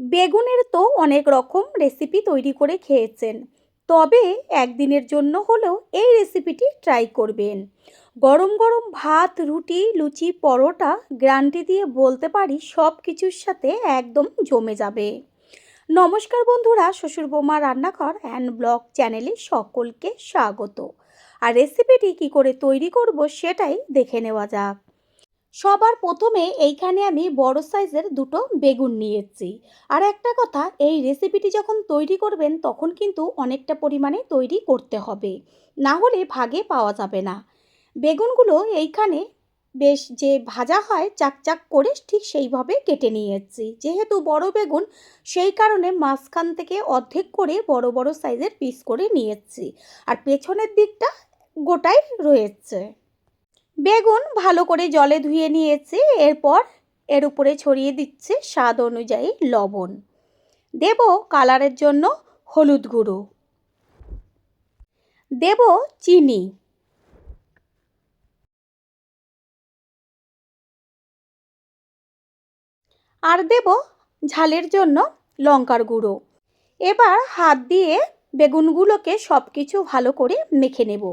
বেগুনের তো অনেক রকম রেসিপি তৈরি করে খেয়েছেন। তবে একদিনের জন্য হলেও এই রেসিপিটি ট্রাই করবেন। গরম গরম ভাত, রুটি, লুচি, পরোটা, গ্রান্টি দিয়ে বলতে পারি সব কিছুর সাথে একদম জমে যাবে। নমস্কার বন্ধুরা, শ্বশুর বৌমা রান্নাঘর অ্যান্ড ব্লগ চ্যানেলে সকলকে স্বাগত। আর রেসিপিটি কি করে তৈরি করব সেটাই দেখে নেওয়া যাক। সবার প্রথমে এইখানে আমি বড় সাইজের দুটো বেগুন নিয়েছি। আর একটা কথা, এই রেসিপিটি যখন তৈরি করবেন, তখন কিন্তু অনেকটা পরিমাণে তৈরি করতে হবে। না হলে ভাগে পাওয়া যাবে না। বেগুনগুলো এইখানে বেশ যে ভাজা হয়, চাকচাক করে ঠিক সেইভাবে কেটে নিয়েছি। যেহেতু বড় বেগুন, সেই কারণে মাঝখান থেকে অর্ধেক করে বড় বড় সাইজের পিস করে নিয়েছি। আর পেছনের দিকটা গোটাই রয়েছে। বেগুন ভালো করে জলে ধুয়ে নিয়েছি, এরপর এর উপরে ছড়িয়ে দিচ্ছি স্বাদ অনুযায়ী লবণ। দেব কালারের জন্য হলুদ গুঁড়ো। দেব চিনি। আর দেব ঝালের জন্য লঙ্কার গুঁড়ো। এবার হাত দিয়ে বেগুনগুলোকে সব কিছু ভালো করে মেখে নেব।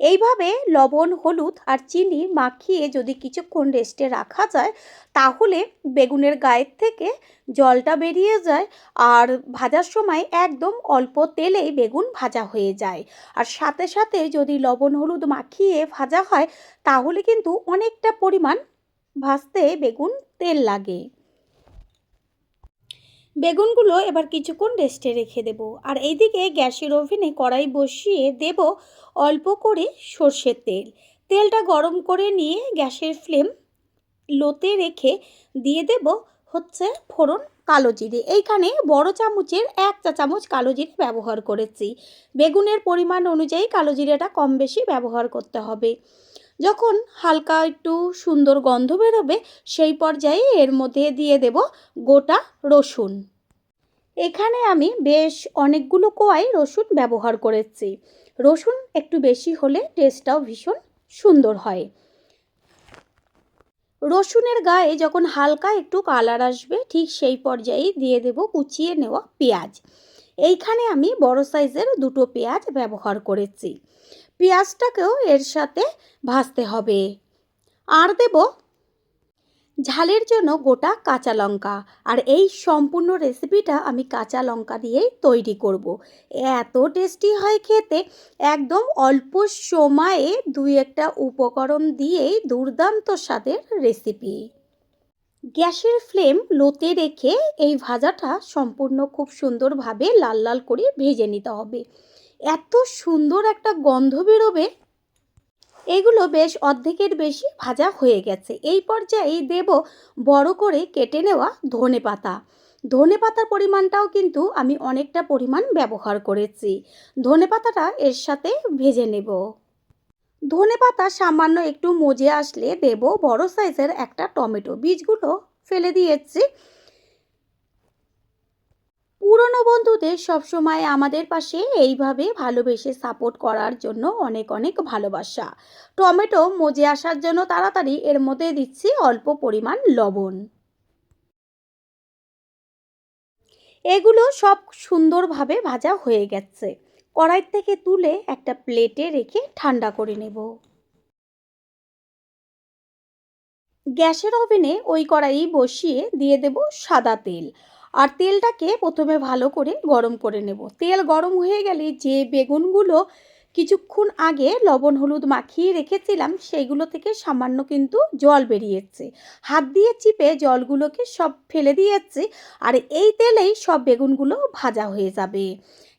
এইভাবে লবণ, হলুদ আর চিনি মাখিয়ে যদি কিছুক্ষণ রেস্টে রাখা যায়, তাহলে বেগুনের গায়ের থেকে জলটা বেরিয়ে যায় আর ভাজার সময় একদম অল্প তেলেই বেগুন ভাজা হয়ে যায়। আর সাথে সাথে যদি লবণ, হলুদ মাখিয়ে ভাজা হয়, তাহলে কিন্তু অনেকটা পরিমাণ ভাজতে বেগুন তেল লাগে। বেগুনগুলো এবার কিছুক্ষণ রেস্টে রেখে দেব। আর এইদিকে গ্যাসের ওভেনে কড়াই বসিয়ে দেব অল্প করে সর্ষের তেল। তেলটা গরম করে নিয়ে গ্যাসের ফ্লেম লোতে রেখে দিয়ে দেব হচ্ছে ফোড়ন কালো জিরে। এইখানে বড় চামচের এক চা চামচ কালো জিরে ব্যবহার করেছি। বেগুনের পরিমাণ অনুযায়ী কালো জিরেটা কম বেশি ব্যবহার করতে হবে। যখন হালকা একটু সুন্দর গন্ধ বেরোবে, সেই পর্যায়ে এর মধ্যে দিয়ে দেব গোটা রসুন। এখানে আমি বেশ অনেকগুলো কোয়াই রসুন ব্যবহার করেছি। রসুন একটু বেশি হলে টেস্টটাও ভীষণ সুন্দর হয়। রসুনের গায়ে যখন হালকা একটু কালার আসবে, ঠিক সেই পর্যায়ে দিয়ে দেব কুচিয়ে নেওয়া পেঁয়াজ। এইখানে আমি বড় সাইজের দুটো পেঁয়াজ ব্যবহার করেছি। পেঁয়াজটাকেও এর সাথে ভাজতে হবে। আর দেব ঝালের জন্য গোটা কাঁচা লঙ্কা। আর এই সম্পূর্ণ রেসিপিটা আমি কাঁচা লঙ্কা দিয়েই তৈরি করব। এত টেস্টি হয় খেতে। একদম অল্প সময়ে দুই একটা উপকরণ দিয়েই দুর্দান্ত স্বাদের রেসিপি গ্যাসের ফ্লেম লোতে রেখে এই ভাজাটা সম্পূর্ণ খুব সুন্দরভাবে লাল লাল করে ভেজে নিতে হবে। এত সুন্দর একটা গন্ধ বেরোবে। এগুলো বেশ অর্ধেকের বেশি ভাজা হয়ে গেছে। এই পর্যায়ে দেব বড় করে কেটে নেওয়া ধনে পাতা। ধনে পাতার পরিমাণটাও কিন্তু আমি অনেকটা পরিমাণ ব্যবহার করেছি। ধনে পাতাটা এর সাথে ভেজে নেব। ধনে পাতা সামান্য একটু মজে আসলে দেব বড় সাইজের একটা টমেটো। বীজগুলো ফেলে দিয়েছি। পুরনো বন্ধুদের সবসময় আমাদের পাশে এইভাবে ভালোবেসে সাপোর্ট করার জন্য অনেক অনেক ভালোবাসা। টমেটো মজে আসার জন্য তাড়াতাড়ি এর মধ্যে দিচ্ছি অল্প পরিমাণ লবণ। এগুলো সব সুন্দরভাবে ভাজা হয়ে গেছে। কড়াই থেকে তুলে একটা প্লেটে রেখে ঠান্ডা করে নেব। গ্যাসের ওভেনে ওই কড়াই বসিয়ে দিয়ে দেব সাদা তেল। আর তেলটাকে প্রথমে ভালো করে গরম করে নেব। তেল গরম হয়ে গেলে যে বেগুনগুলো কিছুক্ষণ আগে লবণ, হলুদ মাখিয়ে রেখেছিলাম, সেইগুলো থেকে সামান্য কিন্তু জল বেরিয়েছে। হাত দিয়ে চিপে জলগুলোকে সব ফেলে দিয়েছি আর এই তেলেই সব বেগুনগুলো ভাজা হয়ে যাবে।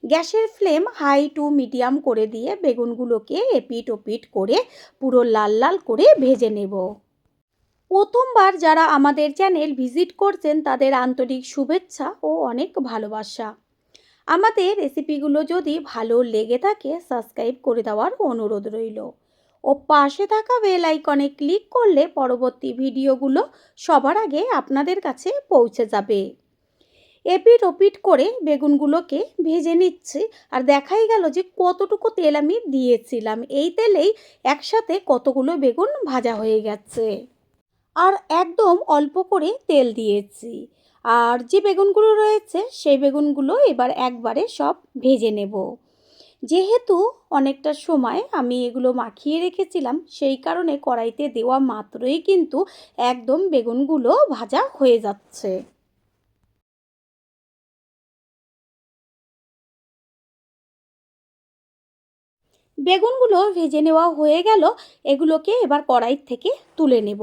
গ্যাসের ফ্লেম হাই টু মিডিয়াম করে দিয়ে বেগুনগুলোকে এপিট ওপিট করে পুরো লাল লাল করে ভেজে নেব। প্রথমবার যারা আমাদের চ্যানেল ভিজিট করছেন, তাদের আন্তরিক শুভেচ্ছা ও অনেক ভালোবাসা। আমাদের রেসিপিগুলো যদি ভালো লেগে থাকে, সাবস্ক্রাইব করে দেওয়ার অনুরোধ রইল। ও পাশে থাকা বেল আইকনে ক্লিক করলে পরবর্তী ভিডিওগুলো সবার আগে আপনাদের কাছে পৌঁছে যাবে। এপিট ওপিট করে বেগুনগুলোকে ভেজে নিচ্ছি আর দেখাই গেল যে কতটুকু তেল আমি দিয়েছিলাম। এই তেলেই একসাথে কতগুলো বেগুন ভাজা হয়ে গেছে। আর একদম অল্প করে তেল দিয়েছি। আর যে বেগুনগুলো রয়েছে, সেই বেগুনগুলো এবার একবারে সব ভেজে নেব। যেহেতু অনেকটা সময় আমি এগুলো মাখিয়ে রেখেছিলাম, সেই কারণে কড়াইতে দেওয়া মাত্রই কিন্তু একদম বেগুনগুলো ভাজা হয়ে যাচ্ছে। বেগুনগুলো ভেজে নেওয়া হয়ে গেল, এগুলোকে এবার কড়াই থেকে তুলে নেব।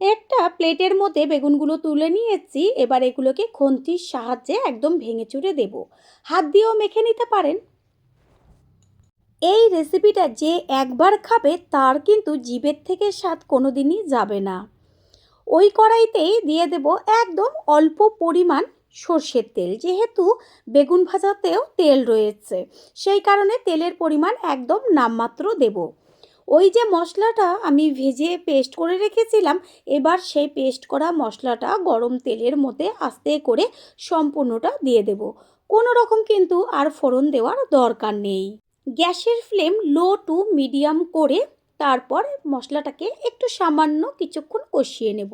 একটা প্লেটের মধ্যে বেগুনগুলো তুলে নিয়েছি, এবার এগুলোকে খন্তির সাহায্যে একদম ভেঙে চুরে দেব। হাত দিয়েও মেখে নিতে পারেন। এই রেসিপিটা যে একবার খাবে, তার কিন্তু জিভের থেকে স্বাদ কোনো দিনই যাবে না। ওই কড়াইতেই দিয়ে দেব একদম অল্প পরিমাণ সর্ষের তেল, যেহেতু বেগুন ভাজাতেও তেল রয়েছে। সেই কারণে তেলের পরিমাণ একদম নামমাত্র দেব। ওই যে মশলাটা আমি ভেজে পেস্ট করে রেখেছিলাম, এবার সেই পেস্ট করা মশলাটা গরম তেলের মধ্যে আস্তে করে সম্পূর্ণটা দিয়ে দেব। কোনো রকম কিন্তু আর ফোড়ন দেওয়ার দরকার নেই। গ্যাসের ফ্লেম লো টু মিডিয়াম করে তারপর মশলাটাকে একটু সামান্য কিছুক্ষণ কষিয়ে নেব।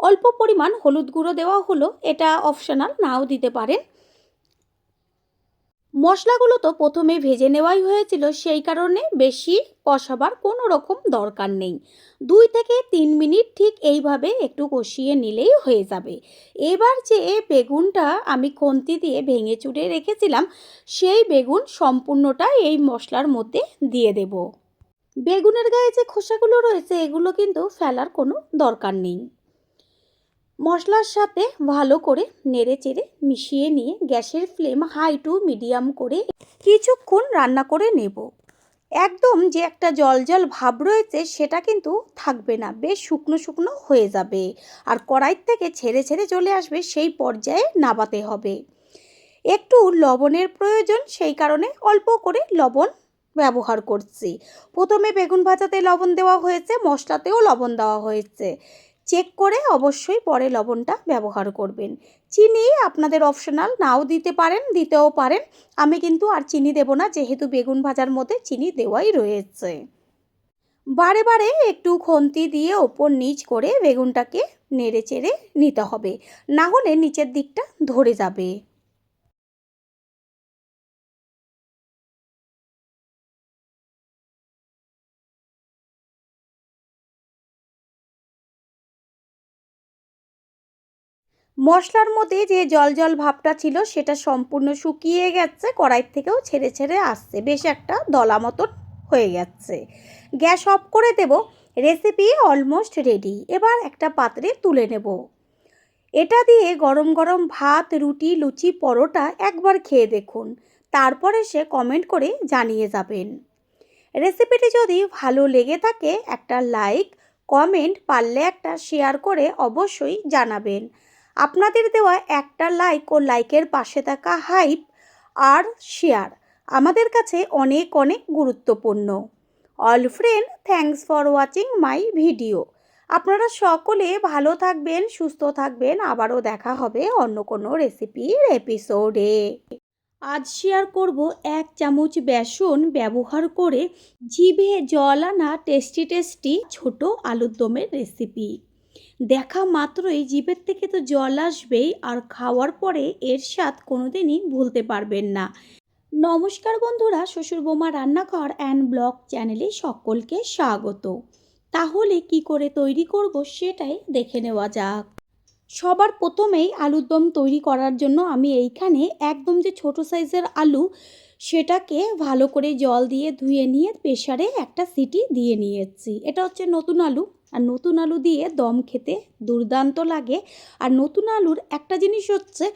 অল্প পরিমাণ হলুদ গুঁড়ো দেওয়া হলো, এটা অপশনাল নাও দিতে পারেন। মশলাগুলো তো প্রথমে ভেজে নেওয়াই হয়েছিল, সেই কারণে বেশি কষাবার কোনো রকম দরকার নেই। দুই থেকে তিন মিনিট ঠিক এইভাবে একটু কষিয়ে নিলেই হয়ে যাবে। এবার যে বেগুনটা আমি খন্তি দিয়ে ভেঙে চুড়ে রেখেছিলাম, সেই বেগুন সম্পূর্ণটা এই মশলার মধ্যে দিয়ে দেব। বেগুনের গায়ে যে খোসাগুলো রয়েছে, এগুলো কিন্তু ফেলার কোনো দরকার নেই। মশলার সাথে ভালো করে নেড়ে চেড়ে মিশিয়ে নিয়ে গ্যাসের ফ্লেম হাই টু মিডিয়াম করে কিছুক্ষণ রান্না করে নেব। একদম যে একটা জল জল ভাব রয়েছে সেটা কিন্তু থাকবে না, বেশ শুকনো শুকনো হয়ে যাবে আর কড়াইর থেকে ছেড়ে ছেড়ে চলে আসবে সেই পর্যায়ে নাবাতে হবে। একটু লবণের প্রয়োজন সেই কারণে অল্প করে লবণ ব্যবহার করছি। প্রথমে বেগুন ভাজাতে লবণ দেওয়া হয়েছে, মশলাতেও লবণ দেওয়া হয়েছে। চেক করে অবশ্যই পরে লবণটা ব্যবহার করবেন। চিনি আপনাদের অপশনাল, নাও দিতে পারেন, দিতেও পারেন। আমি কিন্তু আর চিনি দেব না, যেহেতু বেগুন ভাজার মধ্যে চিনি দেওয়াই রয়েছে। বারে বারে একটু খন্তি দিয়ে ওপর নিচ করে বেগুনটাকে নেড়ে চেড়ে নিতে হবে। না হলে নিচের দিকটা ধরে যাবে। মশলার মধ্যে যে জল জল ভাবটা ছিল সেটা সম্পূর্ণ শুকিয়ে গেছে, কড়াই থেকেও ছেড়ে ছেড়ে আসছে। বেশ একটা দলা মতন হয়ে যাচ্ছে গ্যাস অফ করে দেব, রেসিপি অলমোস্ট রেডি। এবার একটা পাত্রে তুলে নেব। এটা দিয়ে গরম গরম ভাত, রুটি, লুচি, পরোটা একবার খেয়ে দেখুন। তারপরে সে কমেন্ট করে জানিয়ে যাবেন। রেসিপিটি যদি ভালো লেগে থাকে, একটা লাইক, কমেন্ট পারলে একটা শেয়ার করে অবশ্যই জানাবেন। আপনাদের দেওয়া একটা লাইক ও লাইকের পাশে থাকা হাইপ আর শেয়ার আমাদের কাছে অনেক অনেক গুরুত্বপূর্ণ। All friend thanks for watching my video আপনারা সকলে ভালো থাকবেন, সুস্থ থাকবেন। আবারও দেখা হবে অন্য কোনো রেসিপির এপিসোডে আজ শেয়ার করব এক চামচ বেসন ব্যবহার করে জিভে জল আনা টেস্টি টেস্টি ছোট আলুর দমের রেসিপি দেখা মাত্রই জিভের থেকে তো জল আসবেই আর খাওয়ার পরে এর স্বাদ কোনোদিনই ভুলতে পারবেন না। নমস্কার বন্ধুরা, শ্বশুর বোমা রান্নাঘর অ্যান্ড ব্লগ চ্যানেলে সকলকে স্বাগত। তাহলে কি করে তৈরি করব সেটাই দেখে নেওয়া যাক। সবার প্রথমেই আলুর দম তৈরি করার জন্য আমি এইখানে একদম যে ছোট সাইজের আলু, সেটাকে ভালো করে জল দিয়ে ধুয়ে নিয়ে প্রেশারে একটা সিটি দিয়ে নিয়েছি। এটা হচ্ছে নতুন আলু। আর নতুন আলু দিয়ে দম খেতে দুর্দান্ত লাগে। আর নতুন আলুর একটা জিনিস হচ্ছে,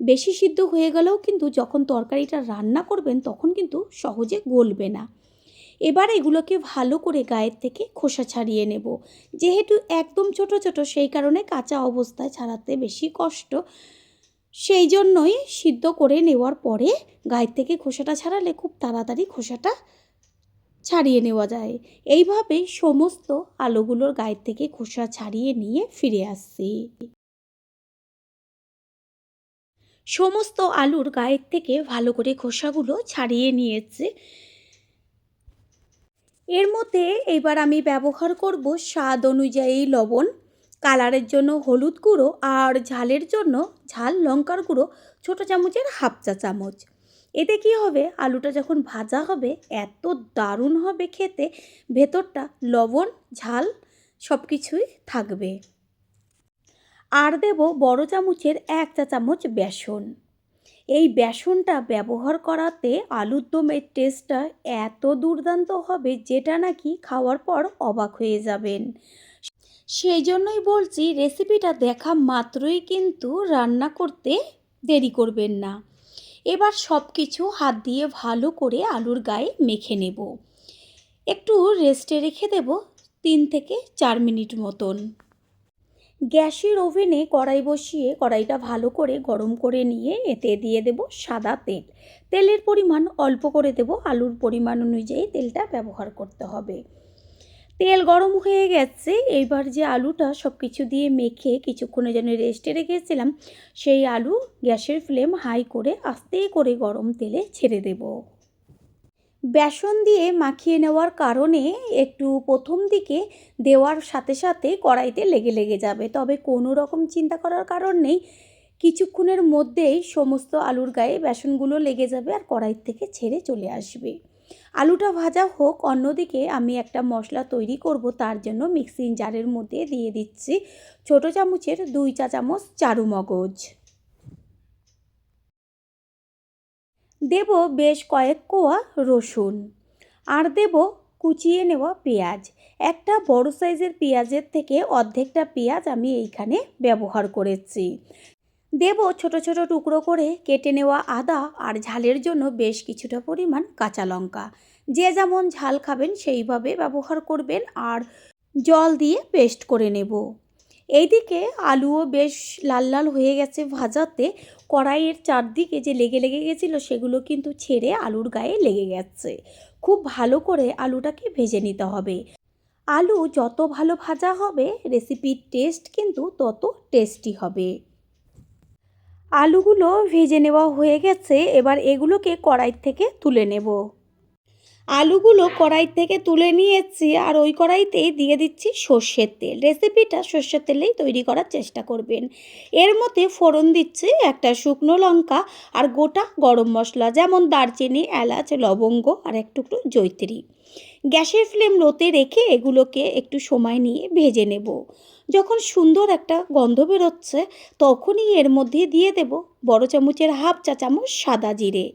বেশি সিদ্ধ হয়ে গেলেও কিন্তু যখন তরকারিটা রান্না করবেন তখন কিন্তু সহজে গলবে না। এবার এগুলোকে ভালো করে গায়ের থেকে খোসা ছাড়িয়ে নেব। যেহেতু একদম ছোট ছোট, সেই কারণে কাঁচা অবস্থায় ছাড়াতে বেশি কষ্ট। সেই জন্যই সিদ্ধ করে নেওয়ার পরে গায়ের থেকে খোসাটা ছাড়ালে খুব তাড়াতাড়ি খোসাটা ছাড়িয়ে নেওয়া যায়। এইভাবে সমস্ত আলুগুলোর গায়ের থেকে খোসা ছাড়িয়ে নিয়ে ফিরে আসছি। সমস্ত আলুর গায়ের থেকে ভালো করে খোসাগুলো ছাড়িয়ে নিয়েছে। এর মধ্যে এবার আমি ব্যবহার করব স্বাদ অনুযায়ী লবণ। কালারের জন্য হলুদ গুঁড়ো আর ঝালের জন্য ঝাল লঙ্কার গুঁড়ো, ছোটো চামচের হাফ চা চামচ। এতে কী হবে? আলুটা যখন ভাজা হবে, এত দারুণ হবে খেতে। ভেতরটা লবণ, ঝাল সব কিছুই থাকবে। আর দেব বড় চামচের এক চা চামচ বেসন। এই বেসনটা ব্যবহার করাতে আলুর দমের টেস্টটা এত দুর্দান্ত হবে, যেটা নাকি খাওয়ার পর অবাক হয়ে যাবেন। সেই জন্যই বলছি রেসিপিটা দেখা মাত্রই কিন্তু রান্না করতে দেরি করবেন না। এবার সব কিছু হাত দিয়ে ভালো করে আলুর গায়ে মেখে নেব। একটু রেস্টে রেখে দেব তিন থেকে চার মিনিট মতন। গ্যাসের ওভেনে কড়াই বসিয়ে কড়াইটা ভালো করে গরম করে নিয়ে এতে দিয়ে দেব সাদা তেল। তেলের পরিমাণ অল্প করে দেব। আলুর পরিমাণ অনুযায়ী তেলটা ব্যবহার করতে হবে। তেল গরম হয়ে গেছে। এইবার যে আলুটা সব কিছু দিয়ে মেখে কিছুক্ষণের জন্য রেস্টে রেখেছিলাম, সেই আলু গ্যাসের ফ্লেম হাই করে আস্তে করে গরম তেলে ছেড়ে দেব। বেসন দিয়ে মাখিয়ে নেওয়ার কারণে একটু প্রথম দিকে দেওয়ার সাথে সাথে কড়াইতে লেগে লেগে যাবে। তবে কোনো রকম চিন্তা করার কারণ নেই। কিছুক্ষণের মধ্যেই সমস্ত আলুর গায়ে বেসনগুলো লেগে যাবে আর কড়াই থেকে ছেড়ে চলে আসবে। আলুটা ভাজা হোক, অন্যদিকে আমি একটা মশলা তৈরি করব, তার জন্য মিক্সিং জারের মধ্যে দিয়ে দিচ্ছি ছোট চামচের দুই চা চামচ চারু মগজ। দেব বেশ কয়েক কোয়া রসুন আর দেব কুচিয়ে নেওয়া পেঁয়াজ। একটা বড় সাইজের পেঁয়াজের থেকে অর্ধেকটা পেঁয়াজ আমি এইখানে ব্যবহার করেছি। দেব ছোট ছোট টুকরো করে কেটে নেওয়া আদা আর ঝালের জন্য বেশ কিছুটা পরিমাণ কাঁচা লঙ্কা। যে যেমন ঝাল খাবেন সেইভাবে ব্যবহার করবেন আর জল দিয়ে পেস্ট করে নেব। এইদিকে আলুও বেশ লাল লাল হয়ে গেছে ভাজাতে। কড়াইয়ের চারদিকে যে লেগে লেগে গেছিল সেগুলো কিন্তু ছেড়ে আলুর গায়ে লেগে গেছে। খুব ভালো করে আলুটাকে ভেজে নিতে হবে। আলু যত ভালো ভাজা হবে রেসিপির টেস্ট কিন্তু তত টেস্টি হবে। আলুগুলো ভেজে নেওয়া হয়ে গেছে, এবার এগুলোকে কড়াই থেকে তুলে নেব। আলুগুলো কড়াই থেকে তুলে নিয়েছি, আর ওই কড়াইতেই দিয়ে দিচ্ছি সর্ষের তেল। রেসিপিটা সর্ষের তেলেই তৈরি করার চেষ্টা করবেন। এর মধ্যে ফোড়ন দিচ্ছি, একটা শুকনো লঙ্কা, আর গোটা গরম মশলা, যেমন দারচিনি, এলাচ, লবঙ্গ, আর এক টুকরো জৈত্রী গ্যাসের ফ্লেম লোতে রেখে এগুলোকে একটু সময় নিয়ে ভেজে নেব। যখন সুন্দর একটা গন্ধ বেরোচ্ছে, তখনই এর মধ্যে দিয়ে দেব বড় চামচের হাফ চা চামচ সাদা জিরে।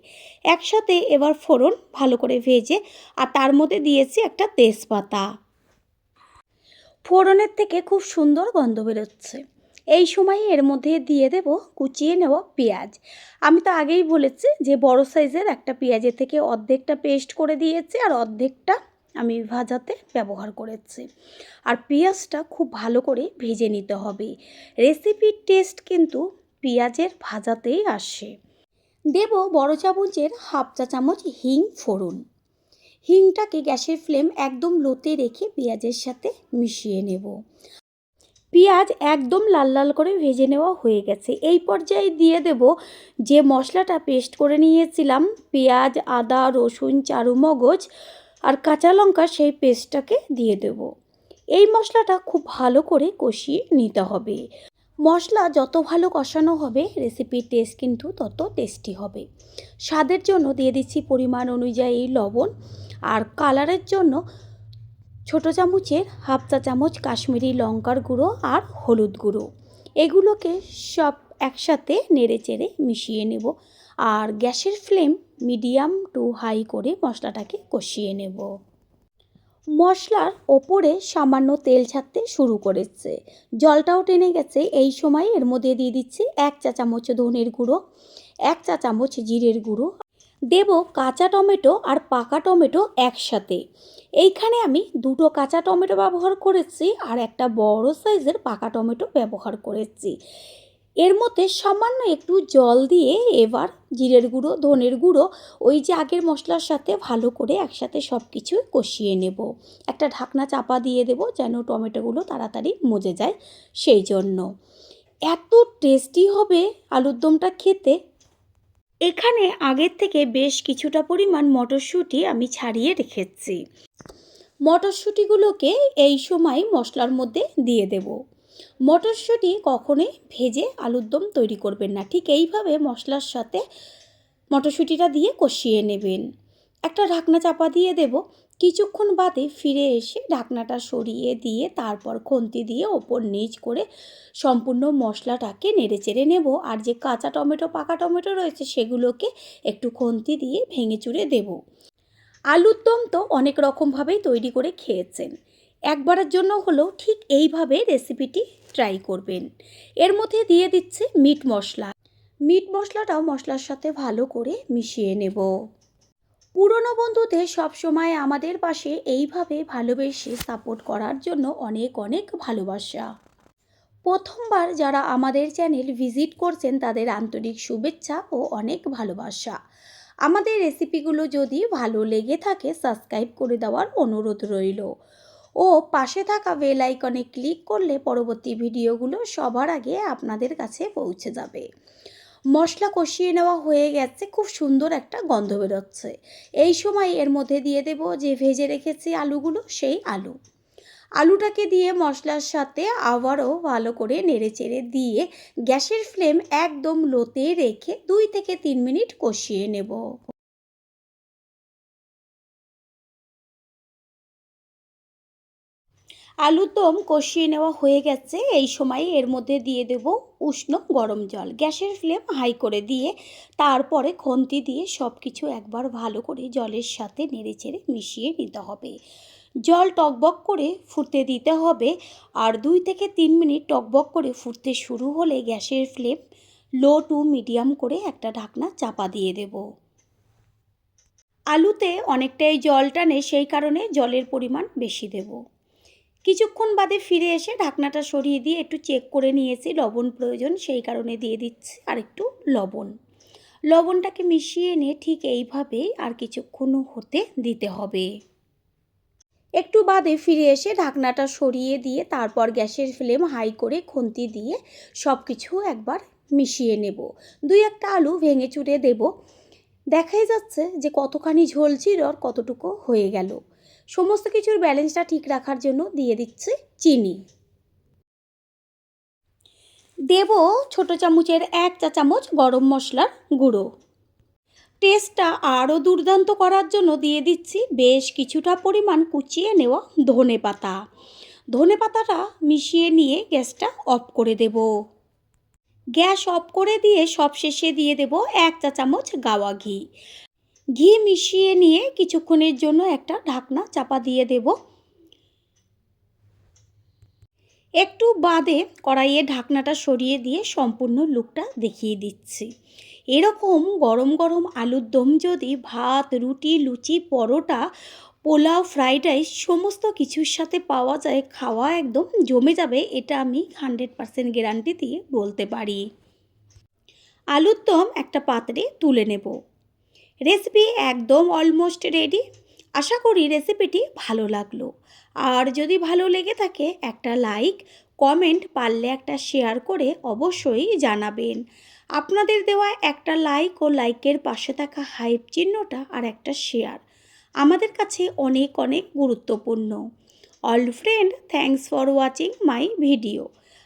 একসাথে এবার ফোড়ন ভালো করে ভেজে আর তার মধ্যে দিয়েছি একটা তেজপাতা। ফোড়নের থেকে খুব সুন্দর গন্ধ বেরোচ্ছে। এই সময় এর মধ্যে দিয়ে দেব কুচিয়ে নেওয়া পেঁয়াজ। আমি তো আগেই বলেছি যে বড় সাইজের একটা পেঁয়াজের থেকে অর্ধেকটা পেস্ট করে দিয়েছি আর অর্ধেকটা আমি ভাজাতে ব্যবহার করেছি। আর পেঁয়াজটা খুব ভালো করে ভেজে নিতে হবে। রেসিপির টেস্ট কিন্তু পেঁয়াজের ভাজাতেই আসে। দেব বড় চামচের হাফ চা চামচ হিং ফোড়ন। হিংটাকে গ্যাসের ফ্লেম একদম লোতে রেখে পেঁয়াজের সাথে মিশিয়ে নেব। পেঁয়াজ একদম লাল লাল করে ভেজে নেওয়া হয়ে গেছে। এই পর্যায়ে দিয়ে দেব যে মশলাটা পেস্ট করে নিয়েছিলাম, পেঁয়াজ, আদা, রসুন চারু মগজ আর কাঁচা লঙ্কা সেই পেস্টটাকে দিয়ে দেব। এই মশলাটা খুব ভালো করে কষিয়ে নিতে হবে। মশলা যত ভালো কষানো হবে রেসিপির টেস্ট কিন্তু তত টেস্টি হবে। স্বাদের জন্য দিয়ে দিচ্ছি পরিমাণ অনুযায়ী লবণ আর কালারের জন্য ছোটো চামচের হাফ চা চামচ কাশ্মীরি লঙ্কার গুঁড়ো আর হলুদ গুঁড়ো। এগুলোকে সব একসাথে নেড়ে চেড়ে মিশিয়ে নেব। আর গ্যাসের ফ্লেম মিডিয়াম টু হাই করে মশলাটাকে কষিয়ে নেব। মশলার ওপরে সামান্য তেল ছাড়তে শুরু করেছে। জলটাও টেনে গেছে। এই সময় এর মধ্যে দিয়ে দিচ্ছি এক চা চামচ ধনের গুঁড়ো, এক চা চামচ জিরের গুঁড়ো। দেব কাঁচা টমেটো আর পাকা টমেটো একসাথে। এইখানে আমি দুটো কাঁচা টমেটো ব্যবহার করেছি আর একটা বড় সাইজের পাকা টমেটো ব্যবহার করেছি। এর মধ্যে সামান্য একটু জল দিয়ে এবার জিরের গুঁড়ো, ধনের গুঁড়ো, ওই যে আগের মশলার সাথে ভালো করে একসাথে সব কিছু কষিয়ে নেব। একটা ঢাকনা চাপা দিয়ে দেব যেন টমেটোগুলো তাড়াতাড়ি মজে যায় সেই জন্য। এত টেস্টি হবে আলুর দমটা খেতে। এখানে আগের থেকে বেশ কিছুটা পরিমাণ মটরশুঁটি আমি ছাড়িয়ে রেখেছি। মটরশুঁটিগুলোকে এই সময় মশলার মধ্যে দিয়ে দেব। মটরশুঁটি কখনোই ভেজে আলুর দম তৈরি করবেন না। ঠিক এইভাবে মশলার সাথে মটরশুঁটিটা দিয়ে কষিয়ে নেবেন। একটা ঢাকনা চাপা দিয়ে দেব। কিছুক্ষণ বাদে ফিরে এসে ঢাকনাটা সরিয়ে দিয়ে তারপর খুন্তি দিয়ে ওপর নিচ করে সম্পূর্ণ মশলাটাকে নেড়ে চেড়ে নেব। আর যে কাঁচা টমেটো, পাকা টমেটো রয়েছে সেগুলোকে একটু খুন্তি দিয়ে ভেঙে চুড়ে দেব। আলুর দম তো অনেক রকমভাবেই তৈরি করে খেয়েছেন। একবারের জন্য হলেও ঠিক এইভাবে রেসিপিটি ট্রাই করবেন। এর মধ্যে দিয়ে দিচ্ছে মিট মশলা। মিট মশলাটাও মশলার সাথে ভালো করে মিশিয়ে নেব। পুরনো বন্ধুদের সবসময় আমাদের পাশে এইভাবে ভালোবেসে সাপোর্ট করার জন্য অনেক অনেক ভালোবাসা। প্রথমবার যারা আমাদের চ্যানেল ভিজিট করছেন তাদের আন্তরিক শুভেচ্ছা ও অনেক ভালোবাসা। আমাদের রেসিপিগুলো যদি ভালো লেগে থাকে, সাবস্ক্রাইব করে দেওয়ার অনুরোধ রইল। ও পাশে থাকা বেল আইকনে ক্লিক করলে পরবর্তী ভিডিওগুলো সবার আগে আপনাদের কাছে পৌঁছে যাবে। মশলা কষিয়ে নেওয়া হয়ে গেছে, খুব সুন্দর একটা গন্ধ বেরোচ্ছে। এই সময় এর মধ্যে দিয়ে দেব যে ভেজে রেখেছি আলুগুলো, সেই আলু। আলুটাকে দিয়ে মশলার সাথে আবারও ভালো করে নেড়ে চেড়ে দিয়ে গ্যাসের ফ্লেম একদম লোতে রেখে দুই থেকে তিন মিনিট কষিয়ে নেব। আলুর দম কষিয়ে নেওয়া হয়ে গেছে। এই সময় এর মধ্যে দিয়ে দেব উষ্ণ গরম জল। গ্যাসের ফ্লেম হাই করে দিয়ে তারপরে খন্তি দিয়ে সব কিছু একবার ভালো করে জলের সাথে নেড়ে চেড়ে মিশিয়ে নিতে হবে। জল টকবক করে ফুটতে দিতে হবে আর দুই থেকে তিন মিনিট টকবক করে ফুটতে শুরু হলে গ্যাসের ফ্লেম লো টু মিডিয়াম করে একটা ঢাকনা চাপা দিয়ে দেব। আলুতে অনেকটাই জল টানে সেই কারণে জলের পরিমাণ বেশি দেব। কিছুক্ষণ বাদে ফিরে এসে ঢাকনাটা সরিয়ে দিয়ে একটু চেক করে নিয়েছি, লবণ প্রয়োজন সেই কারণে দিয়ে দিচ্ছি আর একটু লবণ। লবণটাকে মিশিয়ে নিয়ে ঠিক এইভাবেই আর কিছুক্ষণ হতে দিতে হবে। একটু বাদে ফিরে এসে ঢাকনাটা সরিয়ে দিয়ে তারপর গ্যাসের ফ্লেম হাই করে খুন্তি দিয়ে সব কিছু একবার মিশিয়ে নেব। দুই একটা আলু ভেঙে চুড়ে দেব। দেখাই যাচ্ছে যে কতখানি ঝোল ছিল আর কতটুকু হয়ে গেল। সমস্ত কিছুর ব্যালেন্সটা ঠিক রাখার জন্য দিয়ে দিচ্ছি চিনি। দেব ছোট চামচের এক চা চামচ গরম মশলার গুঁড়ো। টেস্টটা আরও দুর্দান্ত করার জন্য দিয়ে দিচ্ছি বেশ কিছুটা পরিমাণ কুচিয়ে নেওয়া ধনে পাতা। ধনে পাতাটা মিশিয়ে নিয়ে গ্যাসটা অফ করে দেব। গ্যাস অফ করে দিয়ে সব শেষে দিয়ে দেব এক চা চামচ গাওয়া ঘি। ঘি মিশিয়ে নিয়ে কিছুক্ষণের জন্য একটা ঢাকনা চাপা দিয়ে দেব। একটু বাদে কড়াইয়ে ঢাকনাটা সরিয়ে দিয়ে সম্পূর্ণ লুকটা দেখিয়ে দিচ্ছি। এরকম গরম গরম আলুর দম যদি, ভাত, রুটি, লুচি, পরোটা, পোলাও, ফ্রাইড রাইস সমস্ত কিছুর সাথে পাওয়া যায়, খাওয়া একদম জমে যাবে, এটা আমি হান্ড্রেড পারসেন্ট গ্যারান্টি দিয়ে বলতে পারি। আলুর দম একটা পাত্রে তুলে নেব। রেসিপি একদম অলমোস্ট রেডি আশা করি রেসিপিটি ভালো লাগল। আর যদি ভালো লেগে থাকে, একটা লাইক কমেন্ট পারলে একটা শেয়ার করে অবশ্যই জানাবেন। আপনাদের দেওয়া একটা লাইক ও লাইকের পাশে থাকা হাইপ চিহ্নটা আর একটা শেয়ার আমাদের কাছে অনেক অনেক গুরুত্বপূর্ণ। All friend thanks for watching my video